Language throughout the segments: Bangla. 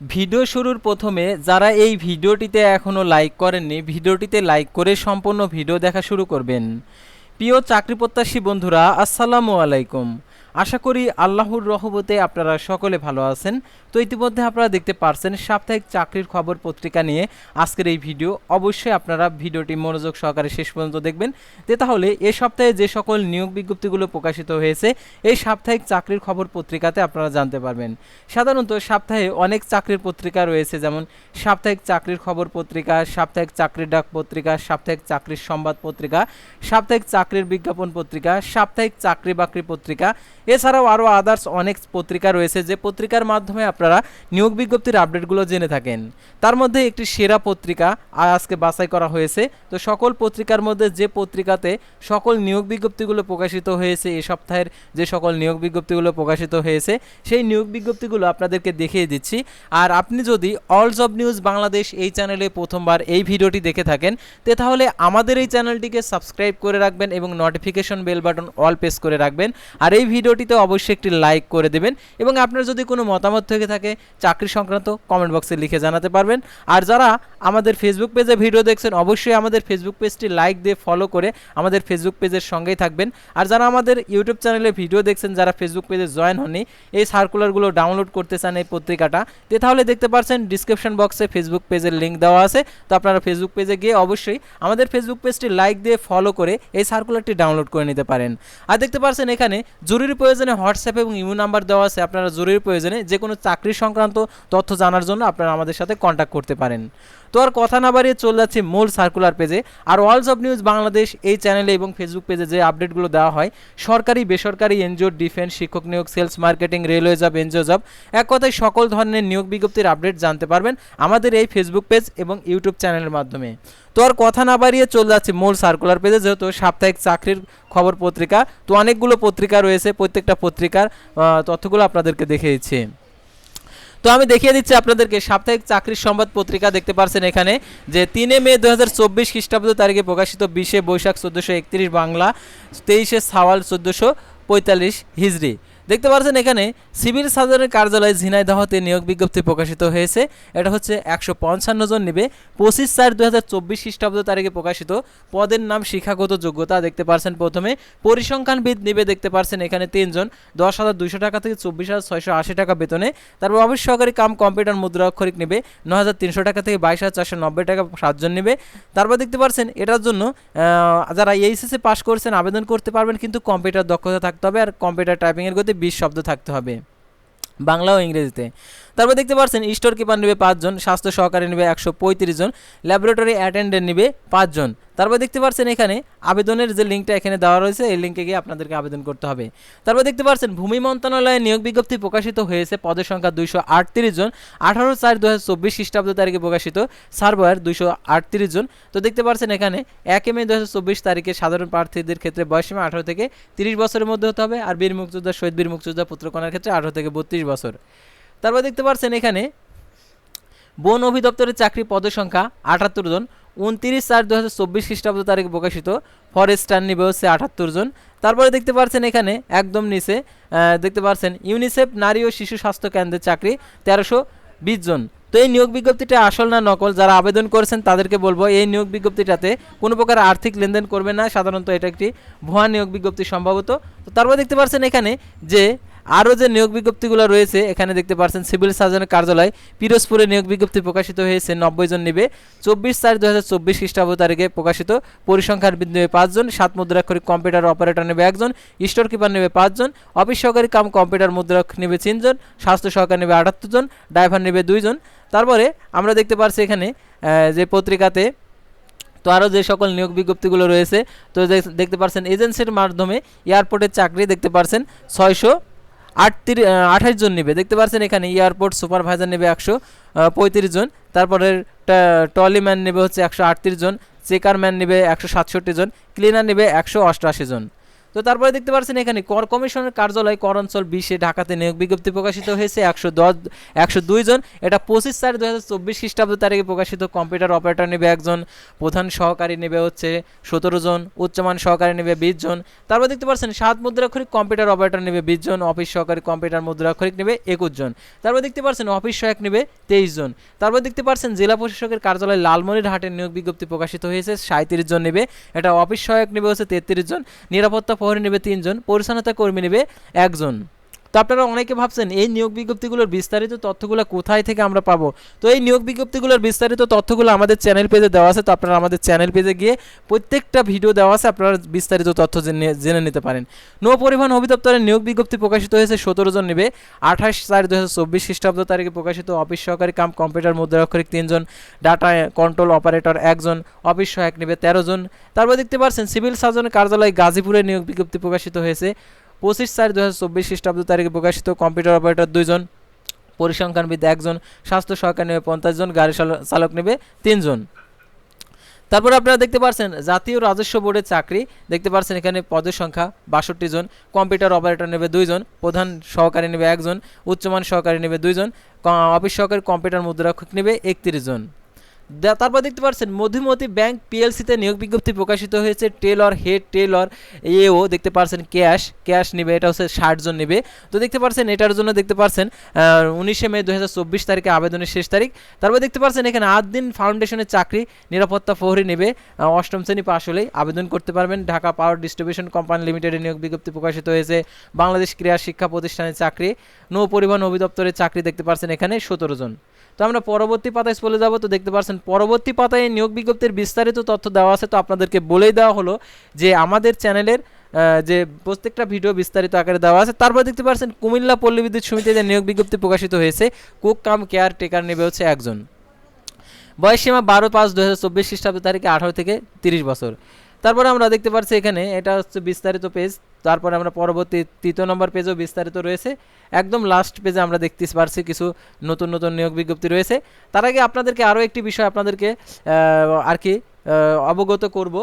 ভিডিও শুরুর প্রথমে যারা এই ভিডিওটিতে এখনও লাইক করেননি, ভিডিওটিতে লাইক করে সম্পূর্ণ ভিডিও দেখা শুরু করবেন। প্রিয় চাকরি প্রত্যাশী বন্ধুরা, আসসালামু আলাইকুম। আশা করি আল্লাহর রহমতে আপনারা সকলে ভালো আছেন। তো ইতিমধ্যে আপনারা দেখতে পারছেন সাপ্তাহিক চাকরির খবর পত্রিকা নিয়ে আজকের এই ভিডিও। অবশ্যই আপনারা ভিডিওটি মনোযোগ সহকারে শেষ পর্যন্ত দেখবেন। যে তাহলে এ সপ্তাহে যে সকল নিয়োগ বিজ্ঞপ্তিগুলো প্রকাশিত হয়েছে, এই সাপ্তাহিক চাকরির খবর পত্রিকাতে আপনারা জানতে পারবেন। সাধারণত সপ্তাহে অনেক চাকরির পত্রিকা রয়েছে, যেমন সাপ্তাহিক চাকরির খবর পত্রিকা, সাপ্তাহিক চাকরির ডাক পত্রিকা, সাপ্তাহিক চাকরির সংবাদ পত্রিকা, সাপ্তাহিক চাকরির বিজ্ঞাপন পত্রিকা, সাপ্তাহিক চাকরি বাকরি পত্রিকা এছাড়াও আরও আদার্স অনেক পত্রিকা রয়েছে যে পত্রিকার মাধ্যমে আপনারা নিয়োগ বিজ্ঞপ্তির আপডেটগুলো জেনে থাকেন। তার মধ্যে একটি সেরা পত্রিকা আজকে বাছাই করা হয়েছে। তো সকল পত্রিকার মধ্যে যে পত্রিকাতে সকল নিয়োগ বিজ্ঞপ্তিগুলো প্রকাশিত হয়েছে, এ সপ্তাহের যে সকল নিয়োগ বিজ্ঞপ্তিগুলো প্রকাশিত হয়েছে, সেই নিয়োগ বিজ্ঞপ্তিগুলো আপনাদেরকে দেখিয়ে দিচ্ছি। আর আপনি যদি অল জব নিউজ বাংলাদেশ এই চ্যানেলে প্রথমবার এই ভিডিওটি দেখে থাকেন, তে তাহলে আমাদের এই চ্যানেলটিকে সাবস্ক্রাইব করে রাখবেন এবং notification bell button all press করে রাখবেন। আর এই ভিডিওটিতে অবশ্যই একটি লাইক করে দেবেন এবং আপনার যদি কোনো মতামত থেকে থাকে চাকরি সংক্রান্ত কমেন্ট বক্সে লিখে জানাতে পারবেন। আর যারা আমাদের ফেসবুক পেজে ভিডিও দেখছেন, অবশ্যই আমাদের ফেসবুক পেজটি লাইক দিয়ে ফলো করে আমাদের ফেসবুক পেজের সঙ্গেই থাকবেন। আর যারা আমাদের ইউটিউব চ্যানেলে ভিডিও দেখছেন, যারা ফেসবুক পেজে জয়েন হননি, এই সার্কুলারগুলো ডাউনলোড করতে চান এই পত্রিকাটা, তে তাহলে দেখতে পাচ্ছেন ডিসক্রিপশন বক্সে ফেসবুক পেজের লিঙ্ক দেওয়া আছে। তো আপনারা ফেসবুক পেজে গিয়ে অবশ্যই আমাদের ফেসবুক পেজটি লাইক দিয়ে ফলো করে এই সার্কুলারটি ডাউনলোড করে নিতে পারেন। আর দেখতে পাচ্ছেন এখানে জরুরি প্রয়োজনে হোয়াটসঅ্যাপ এবং ইমো নাম্বার দেওয়া আছে, আপনারা জরুরি প্রয়োজনে যে কোনো চাকরি সংক্রান্ত তথ্য জানার জন্য আপনারা আমাদের সাথে কন্ট্যাক্ট করতে পারেন। তো আর কথা না বাড়িয়ে চলে যাচ্ছে মূল সার্কুলার পেজে আর ওয়ালস অফ নিউজ বাংলাদেশ এই চ্যানেলে এবং ফেসবুক পেজে যে আপডেটগুলো দেওয়া হয়, সরকারি, বেসরকারি এনজিও ডিফেন্স শিক্ষক নিয়োগ sales marketing railway job NGO job এক কথায় সকল ধরনের নিয়োগ বিজ্ঞপ্তির আপডেট জানতে পারবেন আমাদের এই ফেসবুক পেজ এবং ইউটিউব চ্যানেলের মাধ্যমে। তো আর কথা না বাড়িয়ে চলে যাচ্ছে মূল সার্কুলার পেজে যেহেতু সাপ্তাহিক চাকরির খবর পত্রিকা, তো অনেকগুলো পত্রিকা রয়েছে, প্রত্যেকটা পত্রিকার তথ্যগুলো আপনাদেরকে দেখিয়ে দিচ্ছি তো আমি দেখিয়ে দিচ্ছি আপনাদেরকে, সাপ্তাহিক চাকরির সংবাদ পত্রিকা দেখতে পারছেন এখানে যে তিনে মে দু হাজার চব্বিশ খ্রিস্টাব্দ তারিখে প্রকাশিত বিশে বৈশাখ চোদ্দোশো একত্রিশ বাংলা, তেইশে সাওয়াল চোদ্দোশো পঁয়তাল্লিশ হিজড়ি। দেখতে পাচ্ছেন এখানে সিভিল সার্জনের কার্যালয়ে ঝিনাইদহতে নিয়োগ বিজ্ঞপ্তি প্রকাশিত হয়েছে। এটা হচ্ছে একশো পঞ্চান্ন জন নেবে। পঁচিশ চার দু হাজার চব্বিশ খ্রিস্টাব্দ তারিখে প্রকাশিত। পদের নাম, শিক্ষাগত যোগ্যতা দেখতে পারছেন প্রথমে। পরিসংখ্যানবিদ নেবে দেখতে পারছেন এখানে তিনজন দশ হাজার দুইশো টাকা থেকে চব্বিশ হাজার ছয়শো আশি টাকা বেতনে। তারপর অফিস সহকারী কাম, কম্পিউটার মুদ্রা অক্ষরিক নেবে। ন হাজার তিনশো টাকা থেকে বাইশ হাজার চারশো নব্বই টাকা সাতজন নেবে। তারপর দেখতে পারছেন এটার জন্য যারা এইচএসএ পাস করছেন, আবেদন করতে পারবেন, কিন্তু কম্পিউটার দক্ষতা থাকতে হবে। আর কম্পিউটার টাইপিংয়ের গতি বিশ শব্দ থাকতে হবে। বাংলা ও ইংরেজিতে। তারপর দেখতে পাচ্ছেন স্টোর কিপার নেবে পাঁচজন, স্বাস্থ্য সহকারী নেবে একশো পঁয়ত্রিশ জন, ল্যাবরেটরি অ্যাটেন্ডেন্ট নেবে পাঁচজন। তারপর দেখতে পাচ্ছেন এখানে আবেদনের যে লিঙ্কটা এখানে দেওয়া রয়েছে, এই লিঙ্কে গিয়ে আপনাদেরকে আবেদন করতে হবে। তারপর দেখতে পাচ্ছেন ভূমি মন্ত্রণালয়ে নিয়োগ বিজ্ঞপ্তি প্রকাশিত হয়েছে, পদের সংখ্যা দুইশো আটত্রিশ জন, আঠারো চার দু হাজার চব্বিশ খ্রিস্টাব্দ তারিখে প্রকাশিত, সার্ভার দুইশো আটত্রিশ জন। তো দেখতে পাচ্ছেন এখানে, এক মে দু হাজার চব্বিশ তারিখে সাধারণ প্রার্থীদের ক্ষেত্রে বয়সীমা আঠারো থেকে তিরিশ বছরের মধ্যে হতে হবে, আর বীর মুক্তিযোদ্ধা, শহীদ বীর মুক্তিযোদ্ধা পুত্রকণার ক্ষেত্রে আঠারো থেকে বত্রিশ বছর। তারপর দেখতে পাচ্ছেন এখানে বন অধিদপ্তরের চাকরি পদের সংখ্যা আটাত্তর জন, উনত্রিশ চার দু হাজার চব্বিশ খ্রিস্টাব্দ তারিখে প্রকাশিত ফরেস্টার নিবে হচ্ছে আটাত্তর জন। তারপরে দেখতে পাচ্ছেন এখানে একদম নিচে দেখতে পাচ্ছেন ইউনিসেফ নারী ও শিশু স্বাস্থ্য কেন্দ্রের চাকরি তেরোশো বিশ জন। তো এই নিয়োগ বিজ্ঞপ্তিটা আসল না নকল? যারা আবেদন করেছেন তাদেরকে বলব, এই নিয়োগ বিজ্ঞপ্তিটাতে কোনো প্রকার আর্থিক লেনদেন করবে না। সাধারণত এটা একটি ভুয়া নিয়োগ বিজ্ঞপ্তি সম্ভবত। তো তারপর দেখতে পাচ্ছেন এখানে যে আরও যে নিয়োগ বিজ্ঞপ্তিগুলো রয়েছে, এখানে দেখতে পাচ্ছেন সিভিল সার্জনের কার্যালয়, পিরোজপুরে নিয়োগ বিজ্ঞপ্তি প্রকাশিত হয়েছে, নব্বই জন নেবে। চব্বিশ চার দু হাজার চব্বিশ খ্রিস্টাব্দ তারিখে প্রকাশিত। পরিসংখ্যার বিদ নেবে পাঁচজন সাত মুদ্রাক্ষরিক কম্পিউটার অপারেটর নেবে একজন স্টোর কিপার নেবে পাঁচজন অফিস সহকারী কাম কম্পিউটার মুদ্রাক নেবে তিনজন স্বাস্থ্য সহকার নেবে আটাত্তর জন, ড্রাইভার নেবে দুইজন তারপরে আমরা দেখতে পাচ্ছি এখানে যে পত্রিকাতে তো আরও যে সকল নিয়োগ বিজ্ঞপ্তিগুলো রয়েছে, তো দেখতে পাচ্ছেন এজেন্সির মাধ্যমে এয়ারপোর্টের চাকরি দেখতে পাচ্ছেন ছয়শো আটত্রিশ আঠাশ জন নেবে। দেখতে পাচ্ছেন এখানে এয়ারপোর্ট সুপারভাইজার নেবে একশো পঁয়ত্রিশ জন। তারপরে ট্রলিম্যান নেবে হচ্ছে একশো আটত্রিশ জন চেকারম্যান নেবে একশো সাতষট্টি জন, ক্লিনার নেবে একশো অষ্টআশি জন। তো তারপরে দেখতে পাচ্ছেন এখানে কর কমিশনের কার্যালয় কর অঞ্চল বিশে ঢাকাতে নিয়োগ বিজ্ঞপ্তি প্রকাশিত হয়েছে। একশো দশ, একশো জন, এটা পঁচিশ চার দু হাজার চব্বিশ খ্রিস্টাব্দ তারিখে প্রকাশিত। কম্পিউটার অপারেটর নেবে একজন, প্রধান সহকারী নেবে হচ্ছে সতেরো জন, উচ্চমান সহকারী নেবে বিশ জন। তারপর দেখতে পাচ্ছেন সাত মুদ্রাক্ষরিক, কম্পিউটার অপারেটর নেবে বিশ জন, অফিস সহকারী কম্পিউটার মুদ্রাক্ষরিক নেবে একুশ জন। তারপর দেখতে পাচ্ছেন অফিস সহায়ক নেবে তেইশ জন। তারপর দেখতে পাচ্ছেন জেলা প্রশাসকের কার্যালয় লালমনিরহাটের নিয়োগ বিজ্ঞপ্তি প্রকাশিত হয়েছে সাঁত্রিশ জন নেবে। এটা অফিস সহায়ক নেবে হচ্ছে তেত্রিশ জন। নিরাপত্তা প্রহরী নেবে তিনজন পরিচ্ছন্নতা কর্মী নেবে একজন। তো আপনারা অনেকে ভাবছেন, এই নিয়োগ বিজ্ঞপ্তিগুলোর বিস্তারিত তথ্যগুলো কোথায় থেকে আমরা পাবো? তো এই নিয়োগ বিজ্ঞপ্তিগুলোর বিস্তারিত তথ্যগুলো আমাদের চ্যানেল পেজে দেওয়া আছে, তো আপনারা আমাদের চ্যানেল পেজে গিয়ে প্রত্যেকটা ভিডিও দেওয়া আছে, আপনারা বিস্তারিত তথ্য জেনে নিতে পারেন। নৌ পরিবহন অধিদপ্তরের নিয়োগ বিজ্ঞপ্তি প্রকাশিত হয়েছে সতেরো জন নেবে, আঠাশ চার দু হাজার চব্বিশ খ্রিস্টাব্দ তারিখে প্রকাশিত, অফিস সহকারী কাম কম্পিউটার মুদ্রাক্ষরিক তিনজন, ডাটা কন্ট্রোল অপারেটর একজন, অফিস সহায়ক নেবে তেরো জন। তারপর দেখতে পাচ্ছেন, সিভিল সার্জনের কার্যালয় গাজীপুরের নিয়োগ বিজ্ঞপ্তি প্রকাশিত হয়েছে। পঁচিশ চার দু হাজার চব্বিশ খ্রিস্টাব্দ তারিখে প্রকাশিত কম্পিউটার অপারেটর দুইজন, পরিসংখ্যানবিদ একজন, স্বাস্থ্য সহকার নেবে পঞ্চাশ জন, গাড়ি চালক- নেবে তিনজন। তারপর আপনারা দেখতে পাচ্ছেন জাতীয় রাজস্ব বোর্ডের চাকরি, দেখতে পাচ্ছেন এখানে পদের সংখ্যা বাষট্টি জন, কম্পিউটার অপারেটর নেবে দুইজন, প্রধান সহকারী নেবে একজন, উচ্চমান সহকারী নেবে দুইজন অফিস সহকারী কম্পিউটার মুদ্রাক্ষক নেবে একত্রিশ জন। তারপর দেখতে পাচ্ছেন, মধুমতি ব্যাংক পিএলসিতে নিয়োগ বিজ্ঞপ্তি প্রকাশিত হয়েছে। টেলর হেড টেলর এও দেখতে পাচ্ছেন ক্যাশ ক্যাশ নেবে, এটা হচ্ছে ষাট জন নেবে। তো দেখতে পাচ্ছেন, এটার জন্য দেখতে পাচ্ছেন উনিশে মে দু হাজার চব্বিশ তারিখে আবেদনের শেষ তারিখ। তারপর দেখতে পাচ্ছেন, এখানে আট দিন ফাউন্ডেশনের চাকরি, নিরাপত্তা প্রহরী নেবে। অষ্টম শ্রেণি পাশ হলেই আবেদন করতে পারবেন। ঢাকা পাওয়ার ডিস্ট্রিবিউশন কোম্পানি লিমিটেডের নিয়োগ বিজ্ঞপ্তি প্রকাশিত হয়েছে। বাংলাদেশ ক্রীড়া শিক্ষা প্রতিষ্ঠানের চাকরি, নৌ পরিবহন অধিদপ্তরের চাকরি দেখতে পাচ্ছেন এখানে সতেরো জন। তো আমরা পরবর্তী পাতায় চলে যাব। তো দেখতে পাচ্ছেন, পরবর্তী পাতায় নিয়োগ বিজ্ঞপ্তির বিস্তারিত তথ্য দেওয়া আছে। তো আপনাদেরকে বলেই দেওয়া হলো যে আমাদের চ্যানেলের যে প্রত্যেকটা ভিডিও বিস্তারিত আকারে দেওয়া আছে। তারপর দেখতে পাচ্ছেন, কুমিল্লা পল্লী বিদ্যুৎ সমিতিতে নিয়োগ বিজ্ঞপ্তি প্রকাশিত হয়েছে, কুক কাম কেয়ার টেকার নেবে হচ্ছে একজন। বয়সসীমা বারো পাঁচ দু হাজার চব্বিশ খ্রিস্টাব্দ তারিখে আঠারো থেকে তিরিশ বছর। তারপরে আমরা দেখতে পাচ্ছি এখানে, এটা হচ্ছে বিস্তারিত পেজ তারপরে আমরা পরবর্তী তৃতীয় নম্বর পেজও বিস্তারিত রয়েছে। একদম লাস্ট পেজে আমরা দেখতে পারছি কিছু নতুন নতুন নিয়োগ বিজ্ঞপ্তি রয়েছে। তার আগে আপনাদেরকে আরও একটি বিষয় আপনাদেরকে আর কি অবগত করব।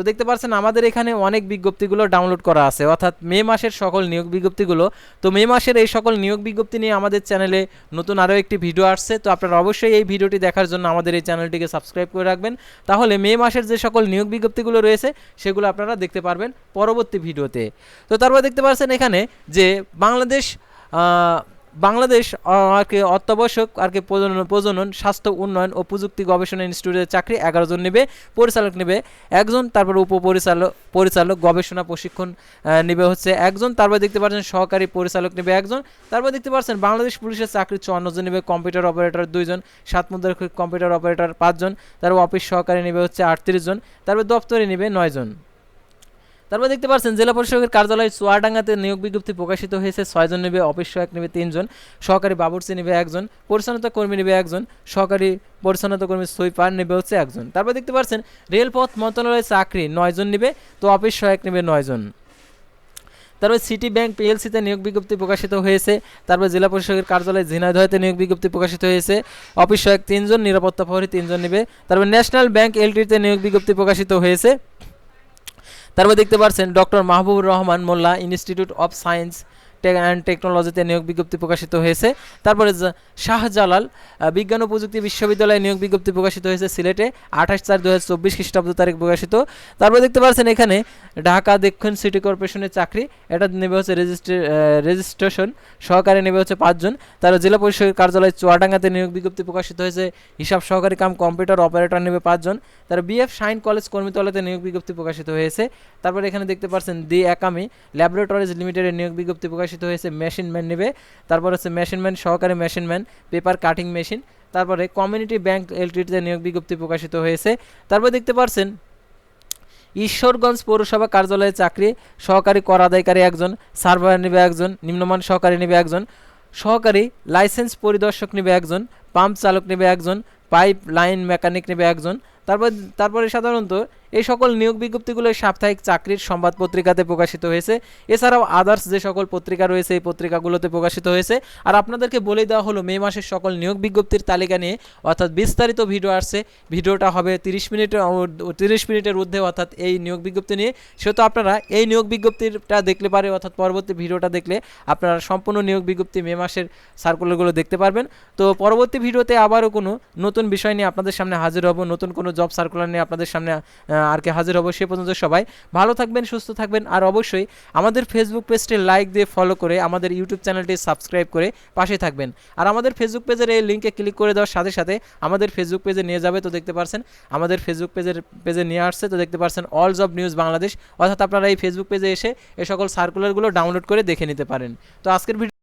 তো দেখতে পাচ্ছেন আমাদের এখানে অনেক বিজ্ঞপ্তিগুলো ডাউনলোড করা আছে। অর্থাৎ মে মাসের সকল নিয়োগ বিজ্ঞপ্তিগুলো। তো মে মাসের এই সকল নিয়োগ বিজ্ঞপ্তি নিয়ে আমাদের চ্যানেলে নতুন আরও একটি ভিডিও আসছে। তো আপনারা অবশ্যই এই ভিডিওটি দেখার জন্য আমাদের এই চ্যানেলটিকে সাবস্ক্রাইব করে রাখবেন। তাহলে মে মাসের যে সকল নিয়োগ বিজ্ঞপ্তিগুলো রয়েছে, সেগুলো আপনারা দেখতে পারবেন পরবর্তী ভিডিওতে তো। তারপর দেখতে পাচ্ছেন এখানে যে বাংলাদেশ বাংলাদেশ আর কি অত্যাবশ্যক, আর কি প্রজনন প্রজনন, স্বাস্থ্য, উন্নয়ন ও প্রযুক্তি গবেষণা ইনস্টিটিউটের চাকরি এগারো জন নেবে, পরিচালক নেবে একজন, তারপর উপপরিচালক, পরিচালক, গবেষণা প্রশিক্ষণ নেবে হচ্ছে একজন, তারপর দেখতে পাচ্ছেন সহকারী পরিচালক নেবে একজন, তারপর দেখতে পাচ্ছেন বাংলাদেশ পুলিশের চাকরি চুয়ান্ন জন নেবে, কম্পিউটার অপারেটর দুইজন সাত মুদ্রার কম্পিউটার অপারেটর পাঁচজন তারপর অফিস সহকারী নেবে হচ্ছে আটত্রিশ জন, তারপর দপ্তরে নেবে নয় জন। তারপর দেখতে পাচ্ছেন, জেলা পরিষদের কার্যালয় চুয়াডাঙ্গাতে নিয়োগ বিজ্ঞপ্তি প্রকাশিত হয়েছে। ছয়জন নেবে, অফিস সহায়ক নেবে তিনজন, সহকারী বাবুর্চি নেবে একজন পরিচ্ছন্নতা কর্মী নেবে একজন, সহকারী পরিচ্ছন্নতা কর্মী সুইপার নেবে হচ্ছে একজন। তারপর দেখতে পাচ্ছেন, রেলপথ মন্ত্রণালয়ের চাকরি নয়জন নেবে, তো অফিস সহায়ক নেবে নয়জন তারপর সিটি ব্যাংক পিএলসিতে নিয়োগ বিজ্ঞপ্তি প্রকাশিত হয়েছে। তারপর জেলা পরিষদের কার্যালয় ঝিনাইদহতে নিয়োগ বিজ্ঞপ্তি প্রকাশিত হয়েছে। অফিস সহায়ক তিনজন, নিরাপত্তা প্রহরী তিনজন নেবে। তারপর ন্যাশনাল ব্যাংক এলটিতে নিয়োগ বিজ্ঞপ্তি প্রকাশিত হয়েছে। তারপর দেখতে পারছেন doctor Mahbubur Rahman Molla institute of science and টেকনোলজিতে নিয়োগ বিজ্ঞপ্তি প্রকাশিত হয়েছে। তারপরে শাহজালাল বিজ্ঞান ও প্রযুক্তি বিশ্ববিদ্যালয়ে নিয়োগ বিজ্ঞপ্তি প্রকাশিত হয়েছে সিলেটে, আঠাশ চার দু হাজার চব্বিশ খ্রিস্টাব্দ তারিখ প্রকাশিত। তারপরে দেখতে পাচ্ছেন এখানে ঢাকা দক্ষিণ সিটি কর্পোরেশনের চাকরি, এটা নেবে হচ্ছে রেজিস্ট্রে রেজিস্ট্রেশন, সহকারে নেবে হচ্ছে পাঁচজন। তারপর জেলা পরিষদের কার্যালয় চুয়াডাঙ্গাতে নিয়োগ বিজ্ঞপ্তি প্রকাশিত হয়েছে, হিসাব সহকারী কাম কম্পিউটার অপারেটর নেবে পাঁচজন। তার বিএফ শাইন কলেজ কর্মীতলাতে নিয়োগ বিজ্ঞপ্তি প্রকাশিত হয়েছে। তারপর এখানে দেখতে পাচ্ছেন দি একামি ল্যাবরেটরিজ লিমিটেডের নিয়োগ বিজ্ঞপ্তি প্রকাশিত হয়েছে মেশিন ম্যান নেবে। তারপর হচ্ছে মেশিন ম্যান সহকারী machine man paper cutting machine তারপরে কমিউনিটি ব্যাংক এলটিতে নিয়োগ বিজ্ঞপ্তি প্রকাশিত হয়েছে। তারপর দেখতে পাচ্ছেন ঈশ্বরগঞ্জ পৌরসভা কার্যালয়ে চাকরি, সহকারী কর আদায়কারী একজন, সার্ভার নেবে একজন, নিম্নমান সহকারী নেবে একজন, সহকারী লাইসেন্স পরিদর্শক নেবে একজন, পাম্প চালক নেবে একজন, পাইপ লাইন মেকানিক নেবে একজন। তারপর, তারপরে সাধারণত এই সকল নিয়োগ বিজ্ঞপ্তিগুলো সাপ্তাহিক চাকরির সংবাদ পত্রিকাতে প্রকাশিত হয়েছে। এছাড়াও আদার্স যে সকল পত্রিকা রয়েছে, এই পত্রিকাগুলোতে প্রকাশিত হয়েছে। আর আপনাদেরকে বলে দেওয়া হলো, মে মাসের সকল নিয়োগ বিজ্ঞপ্তির তালিকা নিয়ে অর্থাৎ বিস্তারিত ভিডিও আসছে। ভিডিওটা হবে তিরিশ মিনিটের তিরিশ মিনিটের ঊর্ধ্বে অর্থাৎ এই নিয়োগ বিজ্ঞপ্তি নিয়ে। সেহেতু আপনারা এই নিয়োগ বিজ্ঞপ্তিটা দেখলে পারে, অর্থাৎ পরবর্তী ভিডিওটা দেখলে আপনারা সম্পূর্ণ নিয়োগ বিজ্ঞপ্তি মে মাসের সার্কুলারগুলো দেখতে পারবেন। তো পরবর্তী ভিডিওতে আবারও কোনো নতুন বিষয় নিয়ে আপনাদের সামনে হাজির হব। নতুন কোনো জব সার্কুলার নিয়ে আপনাদের সামনে আর কি হাজির হব সে পর্যন্ত সবাই ভালো থাকবেন, সুস্থ থাকবেন। আর অবশ্যই আমাদের ফেসবুক পেজটি লাইক দিয়ে ফলো করে আমাদের ইউটিউব চ্যানেলটি সাবস্ক্রাইব করে পাশে থাকবেন। আর আমাদের ফেসবুক পেজের এই লিঙ্কে ক্লিক করে দেওয়ার সাথে সাথে আমাদের ফেসবুক পেজে নিয়ে যাবে, তো দেখতে পারছেন? আমাদের ফেসবুক পেজের পেজে নিয়ে আসছে, তো দেখতে পারছেন অল জব নিউজ বাংলাদেশ অর্থাৎ আপনারা এই ফেসবুক পেজে এসে এই সকল সার্কুলারগুলো ডাউনলোড করে দেখে নিতে পারেন। তো আজকের ভিডিও